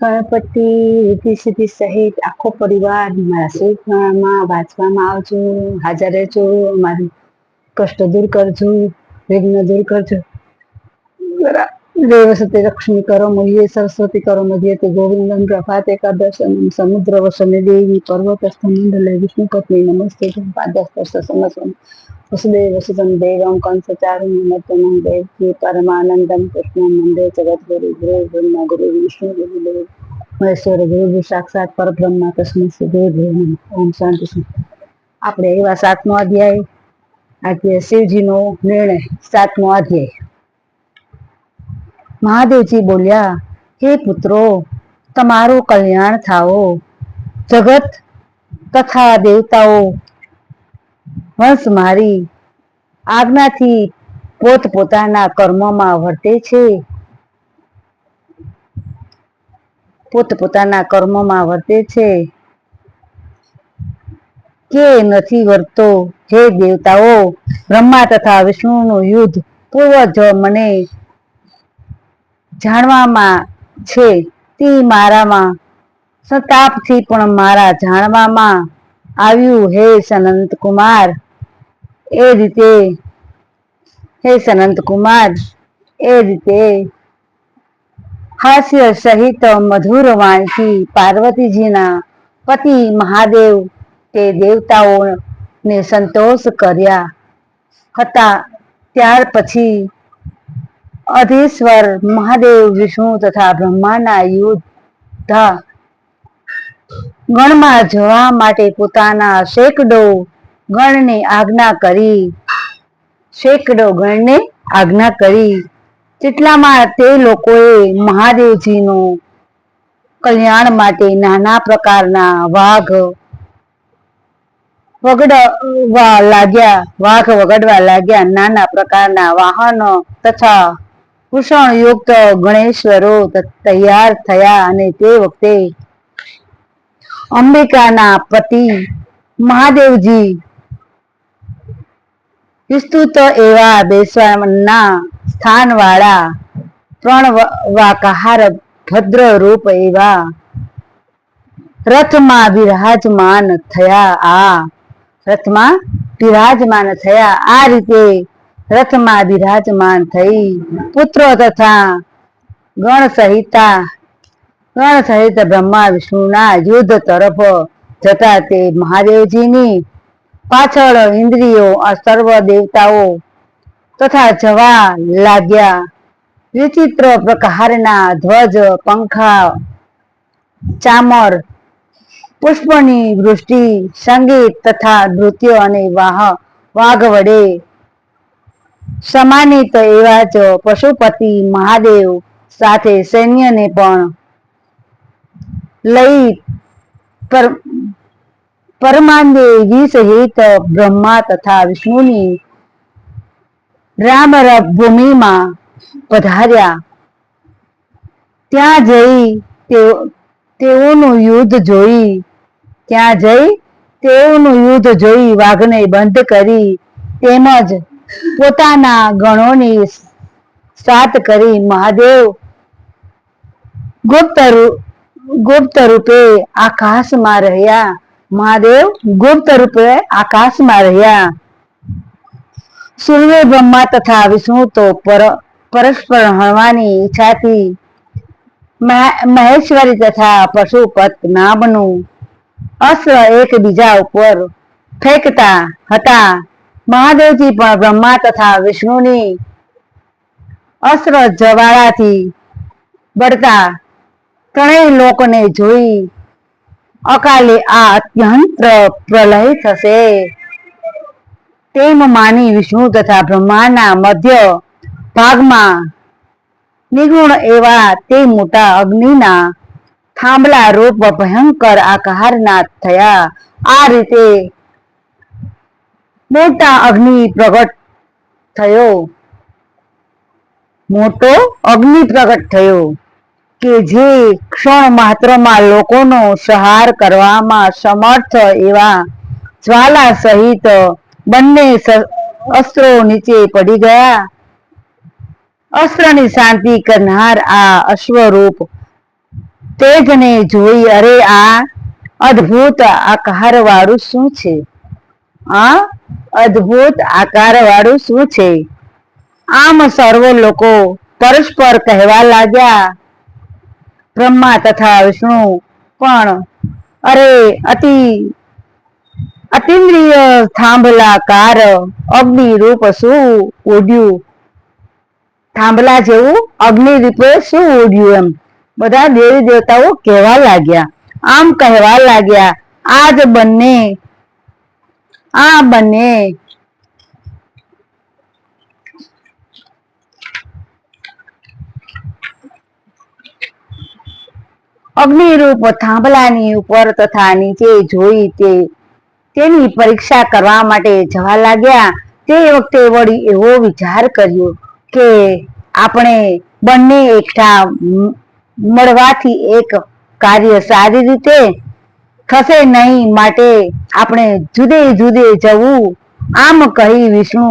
ગણપતિ રીતિ સિદ્ધિ સહિત આખો પરિવાર મારા સુખમાં વાંચવામાં આવજો, હાજર રહેજો મારું કષ્ટ દૂર કરજો, વિઘ્ન દૂર કરજો. દેવસતી લક્ષ્મી કરો મધ્યે સરસ્વતી કરો મધ્યે તે ગોવિંદમ પ્રભાતે કદર્શન સમુદ્ર વસને દેવી પર્વત મંડલે, વિષ્ણુ પત્ની, નમસ્તે પાદસ્પર્શ સમસ્વમ વસુદેવ વસુદમ દેવમ કંસચારું નમતમં દેવકી પરમાનંદમ કૃષ્ણ મંદે જગદગુરુ, ગુરુ, બ્રહ્મા, ગુરુ, વિષ્ણુ, ગુરુ દેવ મહેશ્વર, ગુરુ સાક્ષાત પરબ્રહ્મ, કૃષ્ણ, શ્રી દેવ ગુરુ ઓમ શાંતિ. આપણે એવા સાતમો અધ્યાય, આજે શિવજીનો નિર્ણય, સાતમો અધ્યાય. મહાદેવજી બોલ્યા, હે પુત્રો, તમારું કલ્યાણ થાઓ. જગત તથા દેવતાઓ, વંશ મારી આજ્ઞાથી પોત પોતાના કર્મમાં વર્તે છે. પોત પોતાના કર્મમાં વર્તે છે. કે નથી વર્તો હે દેવતાઓ, બ્રહ્મા તથા વિષ્ણુનું યુદ્ધ પૂર્વજ મને જાણવામાં છે. તે મારામાં સંતાપથી પણ મારા જાણવામાં આવ્યું હે સનંત કુમાર એ રીતે, હે સનંત કુમાર એ રીતે હાસ્ય સહિત મધુર વાણીથી પાર્વતીજીના પતિ મહાદેવ તે દેવતાઓને સંતોષ કર્યા હતા. ત્યાર પછી અધીશ્વર, મહાદેવ, વિષ્ણુ તથા બ્રહ્માના યુદ્ધ ગણમાં જવા માટે પોતાના શેકડો ગણને આજ્ઞા કરી. શેકડો ગણને આજ્ઞા કરી. તેટલામાં તે લોકોએ મહાદેવજીનું કલ્યાણ માટે નાના પ્રકારના વાઘ વગડવા લાગ્યા, વાઘ વગડવા લાગ્યા, નાના પ્રકારના વાહનો તથા ભૂષણ યુક્ત ગણેશ્વરો તૈયાર થયા અને તે વખતે અંબિકાના પતિ મહાદેવજી વિસ્તૃત એવા બેસવાના સ્થાન વાળા ત્રણ વાકાહાર ભદ્ર રૂપ એવા રથમાં વિરાજમાન થયા. આ રથમાં વિરાજમાન થયા. આ રીતે રથમાં બિરાજમાન થઈ. પુત્રો તથા ગણ સહિતા, ગણ સહિત બ્રહ્મા, વિષ્ણુના યુદ્ધ તરફ જતા તે મહાદેવજીની પાછળ ઇન્દ્રિયો સર્વ દેવતાઓ તથા જવા લાગ્યા. વિચિત્ર પ્રકારના ધ્વજ, પંખા, ચામર, પુષ્પની વૃષ્ટિ, સંગીત તથા નૃત્ય અને વાહ, વાઘ વડે સમાનિત એવા જ પશુપતિ મહાદેવ સાથે સૈન્યને પણ લઈ પરમાનંદે વિસહિત બ્રહ્મા તથા વિષ્ણુની રામ ભૂમિમાં પધાર્યા. ત્યાં જઈ તેઓનું યુદ્ધ જોઈ, ત્યાં જઈ તેઓનું યુદ્ધ જોઈ વાઘને બંધ કરી તેમજ પોતાના ગણોની સાત કરી મહાદેવ ગુપ્ત ગુપ્ત રૂપે આકાશમાં રહ્યા. મહાદેવ ગુપ્ત રૂપે આકાશમાં રહ્યા. સૂર્ય, બ્રહ્મા તથા વિષ્ણુ તો પરસ્પર હણવાની ઈચ્છાથી મહેશ્વરી તથા પશુપત નામનું અસ્ત્ર એકબીજા ઉપર ફેંકતા હતા. મહાદેવજી પણ બ્રહ્મા તથા વિષ્ણુની અસ્ત્ર જવાળાથી બળતા ત્રણેય લોકને જોઈ અકાલે આ અત્યંત પ્રલય થશે. તેમ માની વિષ્ણુ તથા બ્રહ્માના મધ્ય ભાગમાં નિગુણ એવા તે મોટા અગ્નિના થાંભલા રૂપ ભયંકર આકારના થયા. આ રીતે મોટા અગ્નિ પ્રગટ થયો. મોટો અગ્નિ પ્રગટ થયો કે જે ક્ષણ માત્રમાં લોકોનો સહાર કરવામાં સમર્થ એવા જ્વાલા સહિત બંને અસ્ત્રો નીચે પડી ગયા. અસ્ત્રની શાંતિ કરનાર આ અશ્વરૂપ તેજને જોઈ અરે આ અદ્ભુત આકાર વાળું શું છે? આ અદ્ભુત આકાર વાળું શું છે? આમ સર્વ લોકો પરસ્પર કહેવા લાગ્યા. બ્રહ્મા તથા વિષ્ણુ પણ, અરે, અતિ, અતિન્દ્રિય થાંભલાકાર અગ્નિ રૂપ શું ઉડ્યું? થાંભલા જેવું અગ્નિ રૂપે શું ઉડ્યું એમ? બધા દેવી દેવતાઓ કહેવા લાગ્યા. આમ કહેવા લાગ્યા આજ બંને આ બંને. અગ્નિરૂપ થાંભલાની ઉપર તથા નીચે જોઈ તે તેની પરીક્ષા કરવા માટે જવા લાગ્યા. તે વખતે વળી એવો વિચાર કર્યો કે આપણે બંને એકઠા મળવાથી એક કાર્ય સારી રીતે થશે નહીં માટે આપણે જુદે જુદે જવું. આમ કહી વિષ્ણુ,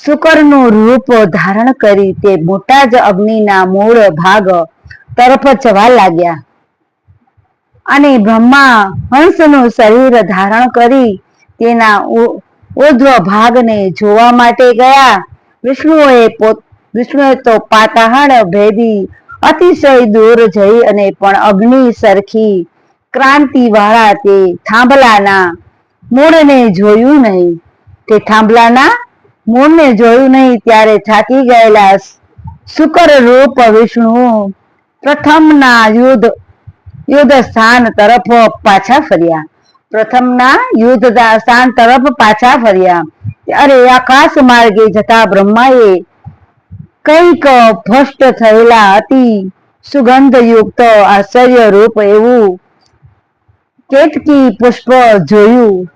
શુકરનું રૂપ ધારણ કરી તે મોટા જ અગ્નિના મૂળ ભાગ તરફ જવા લાગ્યા. અને બ્રહ્મા હંસનું શરીર ધારણ કરી તેના ઉધ્વ ભાગને જોવા માટે ગયા. વિષ્ણુએ પોત, વિષ્ણુએ તો પાતાહણ ભેદી અતિશય દૂર જઈ અને પણ અગ્નિ સરખી ક્રાંતિ વાળા તે થાંભલાના મૂળને જોયું નહીં. તે થાંભલાના મૂળને જોયું નહીં ત્યારે થાકી ગયેલા શુકર રૂપ વિષ્ણુ પ્રથમના યુદ્ધ યુદ્ધ સ્થાન તરફ પાછા ફર્યા. પ્રથમના યુદ્ધ સ્થાન તરફ પાછા ફર્યા. ત્યારે આકાશ માર્ગે જતા બ્રહ્માએ કંઈક ભ્રષ્ટ થયેલા અતિ સુગંધયુક્ત આશ્ચર્ય રૂપ એવું કેતકી પુષ્પ જોયું.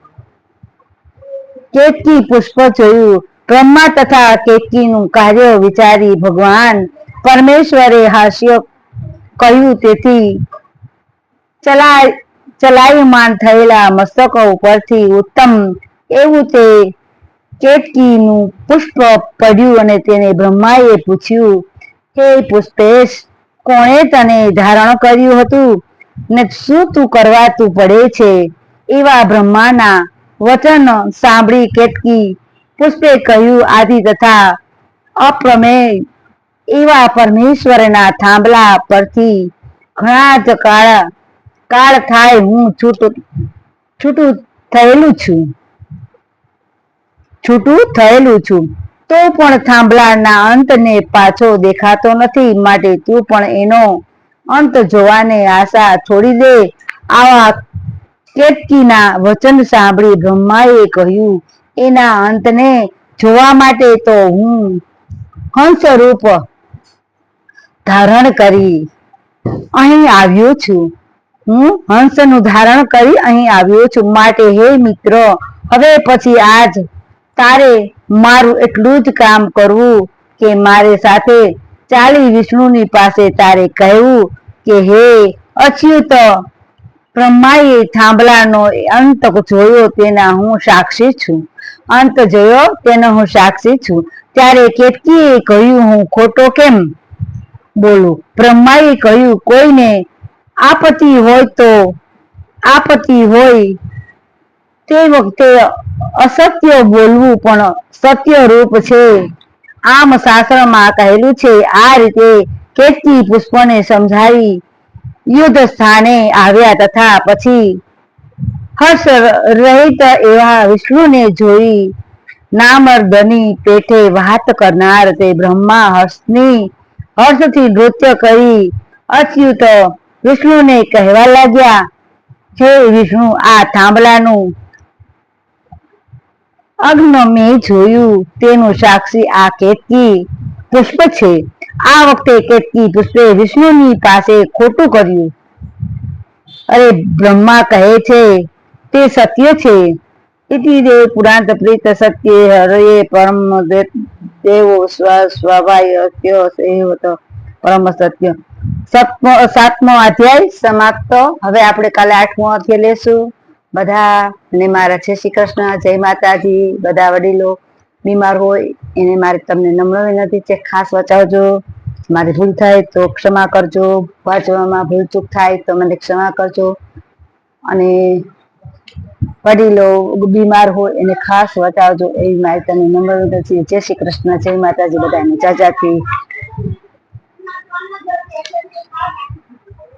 કેતકી પુષ્પ જોયું. બ્રહ્મા તથા કેતકીનું કાર્ય વિચારી ભગવાન પરમેશ્વરે હાસ્ય કહ્યું તેથી ચલાય, ચલાયમાન થયેલા મસ્તકો ઉપરથી ઉત્તમ એવું તે કેતકીનું પુષ્પ પડ્યું અને તેને બ્રહ્માએ પૂછ્યું, હે પુષ્પેશ, કોણે તને ધારણ કર્યું હતું? ને શું તું કરવાતું પડે છે? એવા બ્રહ્માના વચન સાંભળી કેતકી પુષ્પે કહ્યું, આદિ તથા અપ્રમેય. એવા પરમેશ્વરના થાંભલા પરથી ઘણા જ કાળ કાળ થાય હું છૂટું છૂટું થયેલું છું. છૂટું થયેલું છું. તો પણ થાંભલાના અંતને પાછો દેખાતો નથી, માટે તું પણ એનો અંત જોવાને આશા છોડી દે. આવા કેતકીના વચન સાંભળી બ્રહ્માએ કહ્યું, એના અંતને જોવા માટે તો હું હંસ રૂપ ધારણ કરી અહીં આવ્યો છું. હું હંસનું ધારણ કરી અહીં આવ્યો છું. માટે હે મિત્ર, હવે પછી આજ તારે મારું એટલું જ કામ કરવું કે મારે સાથે ચાલી વિષ્ણુની પાસે તારે કહેવું કે હે, અચ્યુત, બ્રહ્માએ થાંભલાનો અંત જોયો તેના હું સાક્ષી છું. અંત જોયો તેનો હું સાક્ષી છું. ત્યારે કેતકીએ કહ્યું, હું ખોટો કેમ? બોલું, બ્રહ્માએ કહ્યું, કોઈને આપત્તિ હોય તો આપત્તિ હોય. તે વખતે અસત્ય બોલવું પણ સત્ય રૂપ છે. આમ શાસ્ત્રમાં કહેલું છે, આ રીતે કેતકી પુષ્પને સમજાવી યુદ્ધ સ્થાને આવ્યા તથા પછી હર્ષ રહિત એવા વિષ્ણુને જોઈ નામર્દની પેઠે વાત કરનાર તે બ્રહ્મા હર્ષની હર્ષથી નૃત્ય કરી, અચ્યુત વિષ્ણુને કહેવા લાગ્યા, હે વિષ્ણુ, આ થાંભલાનું અગ્ન મેં જોયું, તેનું સાક્ષી આ કેતકી પુષ્પ છે. આ વખતે કેતકી પુષ્પે વિષ્ણુની પાસે ખોટું કર્યું. અરે બ્રહ્મા કહે છે, તે સત્ય છે. ઇતિ દેવ પુરાંત પ્રીત સત્ય હરયે પરમ દેવો સ્વ- સ્વભાય સેવત પરમ સત્ય. સાતમો સાતમો અધ્યાય સમાપ્ત. હવે આપણે કાલે આઠમો અધ્યાય લેશું. બધા ને મારા જય શ્રી કૃષ્ણ, જય માતાજી, બધા વડીલો. બીમાર હોય એને મારે તમને નમ્ર વિનંતી છે, ખાસ વચાવજો મારી ભૂલ થાય તો ક્ષમા કરજો. વાંચવામાં ભૂલચૂક થાય તો મને ક્ષમા કરજો. અને વડીલો બીમાર હોય એને ખાસ વચાવજો એવી મારી તમને નમ્ર વિનંતી જય શ્રી કૃષ્ણ. જય માતાજી બધાને. જાજાથી.